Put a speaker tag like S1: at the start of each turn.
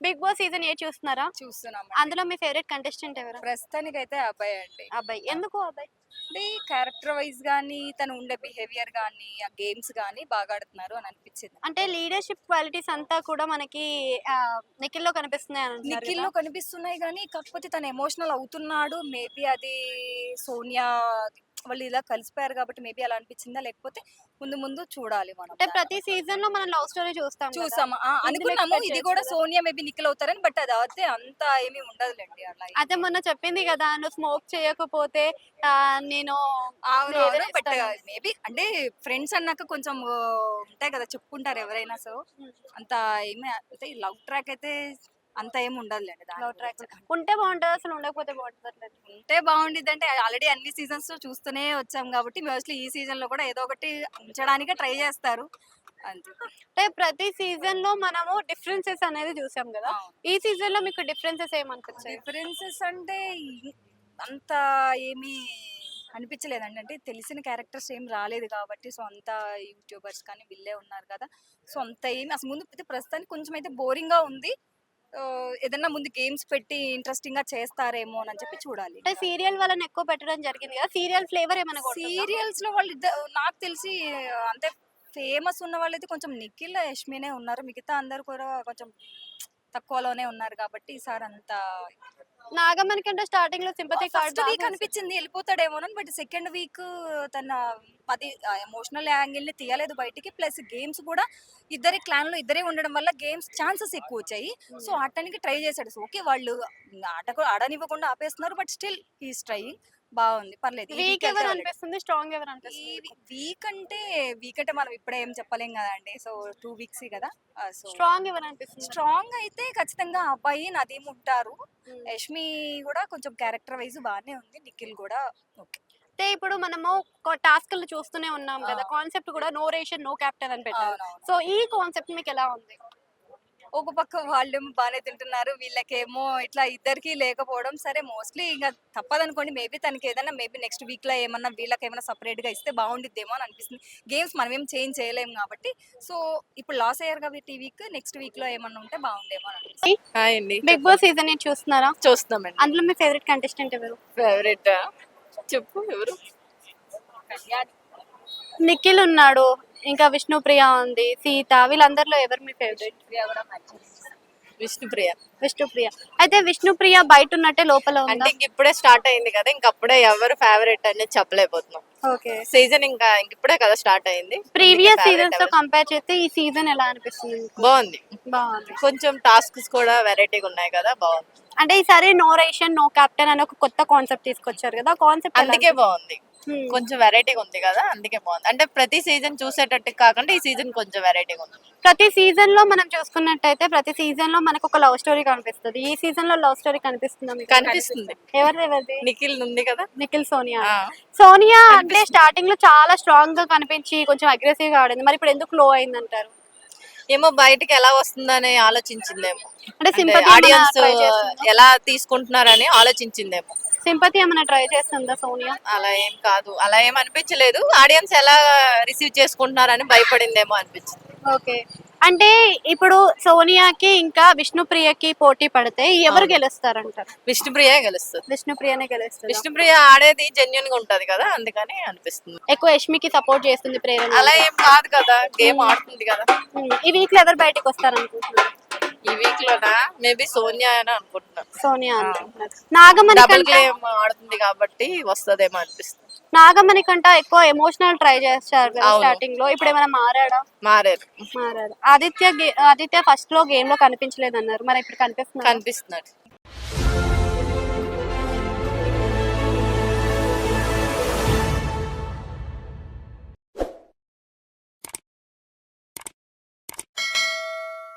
S1: Big boss season ఏ చూస్తున్నారా?
S2: చూస్తున్నాం
S1: అందులో మీ ఫేవరెట్ కంటెస్టెంట్ ఎవరు?
S2: ప్రస్తుతానికి అయితే అబ్బాయి అండి.
S1: అబ్బాయి. ఎందుకు అబ్బాయి?
S2: అంటే క్యారెక్టర్ వైజ్ కానీ తను ఉండే బిహేవియర్ కానీ ఆ గేమ్స్ కానీ బాగా ఆడుతున్నారు అని అనిపించింది.
S1: అంటే లీడర్షిప్ క్వాలిటీస్ అంతా కూడా మనకి ఆ, నిఖిల్లో కనిపిస్తున్నాయి
S2: నిఖిల్లో కనిపిస్తున్నాయి కానీ కాకపోతే తను ఎమోషనల్ అవుతున్నాడు. మేబీ అది సోనియా వాళ్ళు ఇలా కలిసిపోయారు కాబట్టి మేబీ అలా అనిపించిందా? లేకపోతే ముందు ముందు చూడాలి మనం
S1: అంటే ప్రతి సీజన్లో మనం లవ్ స్టోరీ చూస్తాం ఇందులో
S2: అనుకున్నాము ఇది కూడా సోనియా మేబీ నిఖిల్ అవుతారని బట్ అది అయితే అంత ఏమీ ఉండదులేండి అలా
S1: అదే మొన్న చెప్పింది కదా నువ్వు స్మోక్ చేయకపోతే నేను
S2: బట్. మేబీ అంటే ఫ్రెండ్స్ అన్నాక కొంచెం ఉంటాయి కదా చెప్పుకుంటారు ఎవరైనా. సో అంత ఏమి లవ్ ట్రాక్ అయితే అంత ఏమి ఉండదులేండి
S1: లవ్. ఉంటే బాగుంటుంది అసలు ఉండకపోతే బాగుంటుంది
S2: ఉంటే బాగుండిద్ది అంటే ఆల్రెడీ అన్ని సీజన్స్ చూస్తూనే వచ్చాం కాబట్టి మోస్ట్లీ ఈ సీజన్లో కూడా ఏదో ఒకటి ఉంచడానికి ట్రై చేస్తారు.
S1: అంటే ప్రతి సీజన్లో మనము డిఫరెన్సెస్ అనేది చూసాం కదా. ఈ సీజన్లో మీకు డిఫరెన్సెస్ ఏమనిపించాయి?
S2: డిఫరెన్సెస్ అంటే అంత ఏమీ అనిపించలేదండి. అంటే తెలిసిన క్యారెక్టర్స్ ఏం రాలేదు కాబట్టి సో అంత యూట్యూబర్స్ కానీ వీళ్ళే ఉన్నారు కదా. సో అంత ఏమి అసలు ముందు ప్రస్తుతానికి కొంచెం అయితే బోరింగ్గా ఉంది. ఏదన్నా ముందు గేమ్స్ పెట్టి ఇంట్రెస్టింగ్గా చేస్తారేమో అని చెప్పి చూడాలి
S1: అంటే సీరియల్ వాళ్ళని ఎక్కువ పెట్టడం జరిగింది కదా సీరియల్ ఫ్లేవర్ ఏమైనా?
S2: సీరియల్స్లో వాళ్ళు నాకు తెలిసి అంటే ఫేమస్ ఉన్న వాళ్ళైతే కొంచెం నిఖిల్ యష్మినే ఉన్నారు మిగతా అందరు కూడా కొంచెం తక్కువలోనే ఉన్నారు కాబట్టి ఈసారి అంత
S1: నాగమణి కంటే స్టార్టింగ్లో సింపతి
S2: ఫస్ట్ వీక్ అనిపించింది వెళ్ళిపోతాడేమోనని బట్ సెకండ్ వీక్ తన అది ఎమోషనల్ యాంగిల్ని తీయలేదు బయటికి. ప్లస్ గేమ్స్ కూడా ఇద్దరి క్లాన్లో ఇద్దరే ఉండడం వల్ల గేమ్స్ ఛాన్సెస్ ఎక్కువ వచ్చాయి. సో ఆడటానికి ట్రై చేశాడు. సో ఓకే వాళ్ళు ఆట ఆడనివ్వకుండా ఆపేస్తున్నారు బట్ స్టిల్ హీస్ ట్రైయింగ్ బాగుంది పర్లేదు. ఈ
S1: వీక్ ఎవరు
S2: అయితే
S1: అనిపిస్తుంది స్ట్రాంగ్ ఎవరు
S2: ఈ
S1: అనిపిస్తుంది
S2: వీక్ అంటే వీక్ అంటే మనం ఇప్పుడే ఏం చెప్పలేం కదండి. సో టూ వీక్స్ కదా. సో
S1: స్ట్రాంగ్ ఎవరు అనిపిస్తుంది
S2: స్ట్రాంగ్ అయితే ఖచ్చితంగా ఆ అబ్బాయి నదీం ఉంటారు. యష్మి కూడా కొంచెం క్యారెక్టర్ వైజ్ బాగానే ఉంది. నిఖిల్ కూడా ఓకే.
S1: అంటే ఇప్పుడు మనము టాస్క్ చూస్తూనే ఉన్నాం కదా. కాన్సెప్ట్ కూడా నో రేషన్ నో క్యాప్టెన్ అని పెట్టారు.
S2: అవునవును.
S1: సో ఈ కాన్సెప్ట్ మీకు ఎలా ఉంది?
S2: ఒక పక్క వాళ్ళు బాగానే తింటున్నారు వీళ్ళకేమో ఇట్లా ఇద్దరికి లేకపోవడం సరే మోస్ట్లీ ఇంకా తప్పదనుకోండి. మేబీ తనకి ఏదైనా మేబీ నెక్స్ట్ వీక్లో ఏమన్నా వీళ్ళకి ఏమైనా సపరేట్గా ఇస్తే బాగుండిద్దేమో అని అనిపిస్తుంది. గేమ్స్ మనం ఏం చేంజ్ చేయలేము కాబట్టి. సో ఇప్పుడు లాస్ అయ్యారు కాబట్టి ఈ వీక్ నెక్స్ట్ వీక్లో ఏమన్నా ఉంటే బాగుండేమో అని అనిపిస్తుంది.
S3: హాయ్ అండి.
S1: బిగ్ బాస్ సీజన్ చూస్తున్నారా?
S3: చూస్తున్నామండి.
S1: అందులో మీ ఫేవరెట్ కంటెస్టెంట్ ఎవరు?
S3: ఫేవరెట్? చెప్పు ఎవరు?
S1: నిఖిల్ ఉన్నాడు. ఇంకా విష్ణుప్రియ ఉంది సీత వీళ్ళందరిలో ఎవరు మీ ఫేవరెట్
S3: విష్ణుప్రియ
S1: విష్ణుప్రియ. అయితే విష్ణుప్రియ బయట ఉన్నట్టే లోపల
S3: అంటే ఇంక ఇప్పుడే స్టార్ట్ అయింది కదా ఇంక అప్పుడే ఎవరు ఫేవరెట్ అనేది చెప్పలేకపోతున్నాం.
S1: ఓకే.
S3: సీజన్ ఇంకా ఇంక ఇప్పుడే కదా స్టార్ట్ అయింది.
S1: ప్రీవియస్
S3: అందుకే సీజన్స్తో
S1: కంపేర్ చేస్తే ఈ సీజన్ ఎలా అనిపిస్తుంది మీకు?
S3: బాగుంది.
S1: బాగుంది.
S3: కొంచెం టాస్క్స్ కూడా వెరైటీగా ఉన్నాయి కదా బాగుంది.
S1: అంటే ఈసారి నో రేషన్ నో కెప్టెన్ అని ఒక కొత్త కాన్సెప్ట్ తీసుకొచ్చారు కదా కాన్సెప్ట్
S3: అందుకే బాగుంది. కొంచెం వెరైటీగా ఉంది కదా అందుకే బాగుంది. అంటే ప్రతి సీజన్ చూసేటట్టు కాకుండా ఈ సీజన్ కొంచెం వెరైటీగా ఉంది.
S1: ప్రతి సీజన్లో మనం చూసుకున్నట్టయితే ప్రతి సీజన్లో మనకు ఒక లవ్ స్టోరీ కనిపిస్తుంది. ఈ సీజన్లో లవ్ స్టోరీ కనిపిస్తుందా?
S3: కనిపిస్తుంది.
S1: ఎవరిది ఎవరిది?
S3: నిఖిల్ ఉంది కదా.
S1: నిఖిల్ సోనియా. సోనియా అంటే స్టార్టింగ్లో చాలా స్ట్రాంగ్గా కనిపించి కొంచెం అగ్రెసివ్గా ఆడింది. మరి ఇప్పుడు ఎందుకు లో అయింది అంటారు
S3: ఏమో బయటికి ఎలా వస్తుందని ఆలోచించిందేమో.
S1: అంటే
S3: ఆడియన్స్ ఎలా తీసుకుంటున్నారని ఆలోచించిందేమో.
S1: సింపతి ఏమైనా ట్రై చేస్తుందా సోనియా?
S3: అలా ఏం కాదు. అలా ఏం అనిపించలేదు. ఆడియన్స్ ఎలా రిసీవ్ చేసుకుంటున్నారని భయపడిందేమో అనిపించింది.
S1: ఓకే. అంటే ఇప్పుడు సోనియాకి ఇంకా విష్ణుప్రియకి పోటీ పడితే ఎవరు. గెలుస్తారంటారు?
S3: విష్ణుప్రియ గెలుస్తుంది.
S1: విష్ణుప్రియనే గెలుస్తుంది?
S3: విష్ణుప్రియ ఆడేది జెన్యున్గా ఉంటది కదా అందుకని అనిపిస్తుంది.
S1: ఎక్కువ యష్మికి సపోర్ట్ చేస్తుంది ప్రేరణ.
S3: అలా ఏం కాదు కదా గేమ్ ఆడుతుంది కదా.
S1: ఈ వీక్లో ఎవరు బయటకు వస్తారనుకుంటున్నారు?
S3: ఈ వీక్ లోనా? మేబీ సోనియా అని అనుకుంటున్నాను
S1: సోనియా అనుకుంటున్నారు నాగమణి
S3: డబుల్
S1: కంటే
S3: గేమ్ ఆడుతుంది కాబట్టి వస్తదేమో అనిపిస్తుంది.
S1: నాగమణి కంట ఎక్కువ ఎమోషనల్ ట్రై చేస్తారు కదా
S3: అవును.
S1: స్టార్టింగ్లో? ఇప్పుడు ఏమైనా మారాడా?
S3: మారారు.
S1: మారాడు ఆదిత్య గే- ఆదిత్య ఫస్ట్లో గేమ్లో కనిపించలేదు అన్నారు మరి ఇప్పుడు కనిపిస్తున్నారు
S3: కనిపిస్తున్నాడు.